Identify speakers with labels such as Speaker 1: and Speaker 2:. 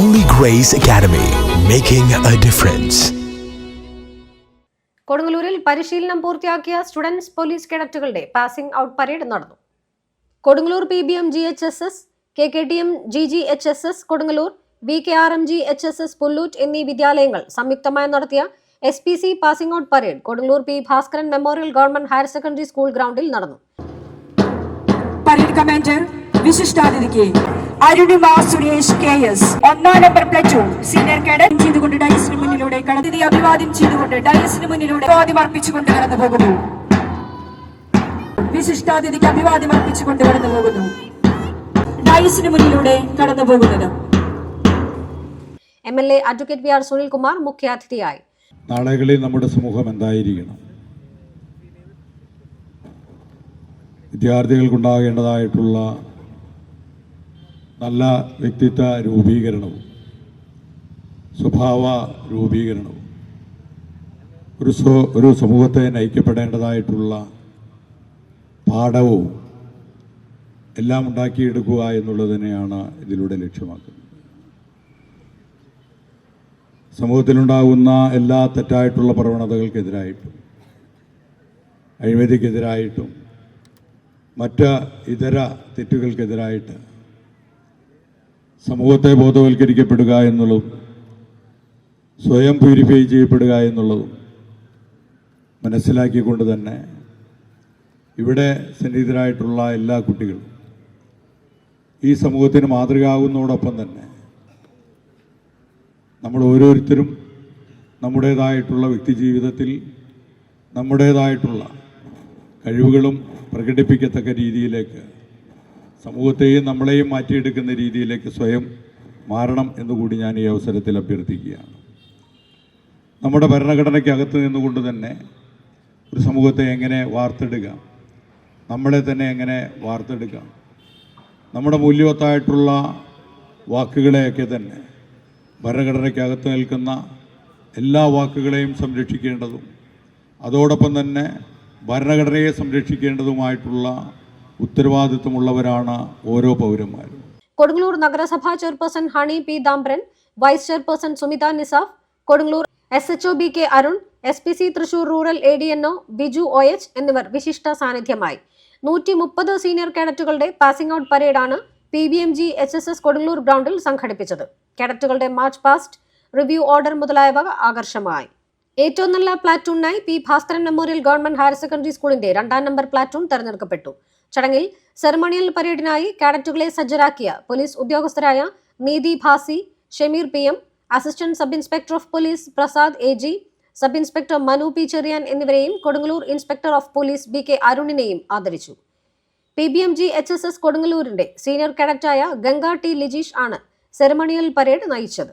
Speaker 1: Holy Grace Academy, making a difference.
Speaker 2: കൊടുങ്ങല്ലൂരിൽ പരിശീലനം പൂർത്തിയാക്കിയ സ്റ്റുഡൻസ് പോലീസ് കേഡറ്റുകളുടെ പാസിംഗ് ഔട്ട് പരേഡ് നടന്നു. Kodungallur P B M G H S S K K T M G G H S S Kodungallur V K R M G H S S Pullut എന്നീ വിദ്യാലയങ്ങൾ സംയുക്തമായി നടത്തിയ S P C passing out parade Kodungallur P Bhaskaran memorial government higher secondary school ഗ്രൗണ്ടിൽ നടന്നു.
Speaker 3: Parade commander വിശിഷ്ടാതിഥിക്ക് Arunima Suresh K S ഒന്നാം number platoon senior cadet ചെയ്തുകൊണ്ട് ഡയസിന് മുന്നിലൂടെ കടത്തി അഭിവാദ്യം ചെയ്തുകൊണ്ട് ഡയസിന് മുന്നിലൂടെ അഭിവാദ്യം അർപ്പിച്ചുകൊണ്ട് കടന്നു പോകുന്നു. വിശിഷ്ടാതിഥിക്ക് അഭിവാദ്യം അർപ്പിച്ചുകൊണ്ട് കടന്നു പോകുന്നു. ഡയസിന് മുന്നിലൂടെ കടന്നു പോകുന്നത്.
Speaker 2: M L A advocate V R Sunilkumar മുഖ്യാതിഥിയായി.
Speaker 4: നാളുകളിൽ നമ്മുടെ സമൂഹം എന്തായിരിക്കണം? വിദ്യാർത്ഥികൾക്കുണ്ടാകേണ്ടതായിട്ടുള്ള നല്ല വ്യക്തിത്വ രൂപീകരണവും സ്വഭാവ രൂപീകരണവും ഒരു സ്വ ഒരു സമൂഹത്തെ നയിക്കപ്പെടേണ്ടതായിട്ടുള്ള പാഠവും എല്ലാം ഉണ്ടാക്കിയെടുക്കുക എന്നുള്ളത് തന്നെയാണ് ഇതിലൂടെ ലക്ഷ്യമാക്കുന്നത്. സമൂഹത്തിലുണ്ടാകുന്ന എല്ലാ തെറ്റായിട്ടുള്ള പ്രവണതകൾക്കെതിരായിട്ടും അഴിമതിക്കെതിരായിട്ടും മറ്റ് ഇതര തെറ്റുകൾക്കെതിരായിട്ട് സമൂഹത്തെ ബോധവൽക്കരിക്കപ്പെടുക എന്നുള്ളതും സ്വയം പ്യൂരിഫൈ ചെയ്യപ്പെടുക എന്നുള്ളതും മനസ്സിലാക്കിക്കൊണ്ട് തന്നെ ഇവിടെ സന്നിഹിതരായിട്ടുള്ള എല്ലാ കുട്ടികളും ഈ സമൂഹത്തിന് മാതൃകയാകുന്നതോടൊപ്പം തന്നെ നമ്മൾ ഓരോരുത്തരും നമ്മുടേതായിട്ടുള്ള വ്യക്തിജീവിതത്തിൽ നമ്മുടേതായിട്ടുള്ള കഴിവുകളും പ്രകടിപ്പിക്കത്തക്ക രീതിയിലേക്ക് സമൂഹത്തെയും നമ്മളെയും മാറ്റിയെടുക്കുന്ന രീതിയിലേക്ക് സ്വയം മാറണം എന്നുകൂടി ഞാൻ ഈ അവസരത്തിൽ അഭ്യർത്ഥിക്കുകയാണ്. നമ്മുടെ ഭരണഘടനയ്ക്കകത്ത് നിന്നുകൊണ്ട് തന്നെ ഒരു സമൂഹത്തെ എങ്ങനെ വാർത്തെടുക്കാം? നമ്മളെ തന്നെ എങ്ങനെ വാർത്തെടുക്കാം? നമ്മുടെ മൂല്യവത്തായിട്ടുള്ള വാക്കുകളെയൊക്കെ തന്നെ ഭരണഘടനയ്ക്കകത്ത് നിൽക്കുന്ന എല്ലാ വാക്കുകളെയും സംരക്ഷിക്കേണ്ടതും അതോടൊപ്പം തന്നെ ഭരണഘടനയെ സംരക്ഷിക്കേണ്ടതുമായിട്ടുള്ള ഉത്തരവാദിത്വമുള്ളവരാണ് ഓരോ പൗരന്മാരും.
Speaker 2: കൊടുങ്ങല്ലൂർ നഗരസഭാ chairperson Honey P Dambran vice chairperson Sumitha Nisaf Kodungallur S H O B K Arun S P C Thrissur rural A D N O Biju O H എന്നിവർ വിശിഷ്ട സാന്നിധ്യമായി. നൂറ്റി മുപ്പത് സീനിയർ കേഡറ്റുകളുടെ passing out പരേഡാണ് P B M G H S S Kodungallur ഗ്രൗണ്ടിൽ സംഘടിപ്പിച്ചത്. കേഡറ്റുകളുടെ march past review order മുതലായവ ആകർഷമായി. ഏറ്റവും നല്ല പ്ലാറ്റൂണിനായി P Bhaskaran memorial government higher secondary സ്കൂളിന്റെ രണ്ടാം നമ്പർ പ്ലാറ്റൂൺ തെരഞ്ഞെടുക്കപ്പെട്ടു. ചടങ്ങിൽ ceremonial പരേഡിനായി കാഡറ്റുകളെ സജ്ജരാക്കിയ police ഉദ്യോഗസ്ഥരായ Neethi Bhasi Shameer P M assistant sub inspector of police Prasad A G sub inspector Manu P Cherian എന്നിവരെയും Kodungallur inspector of police B K അരുണിനെയും ആദരിച്ചു. P B M G H S S കൊടുങ്ങല്ലൂരിന്റെ senior കേഡറ്റായ Ganga T Lijeesh ആണ് ceremonial parade നയിച്ചത്.